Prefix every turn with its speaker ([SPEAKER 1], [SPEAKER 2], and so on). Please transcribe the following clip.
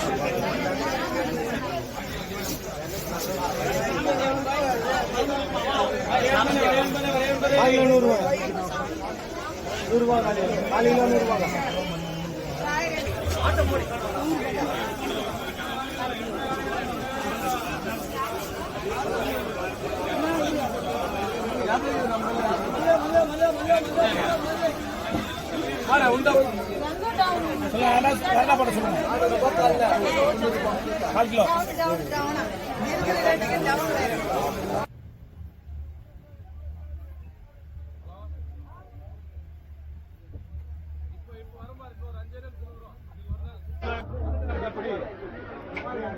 [SPEAKER 1] Gracias. காலையில் நூறுரூவா நூறுரூவா காலையில் காலையில் நூறுரூவா என்ன பண்ண சொல்லுங்க கால் கிலோ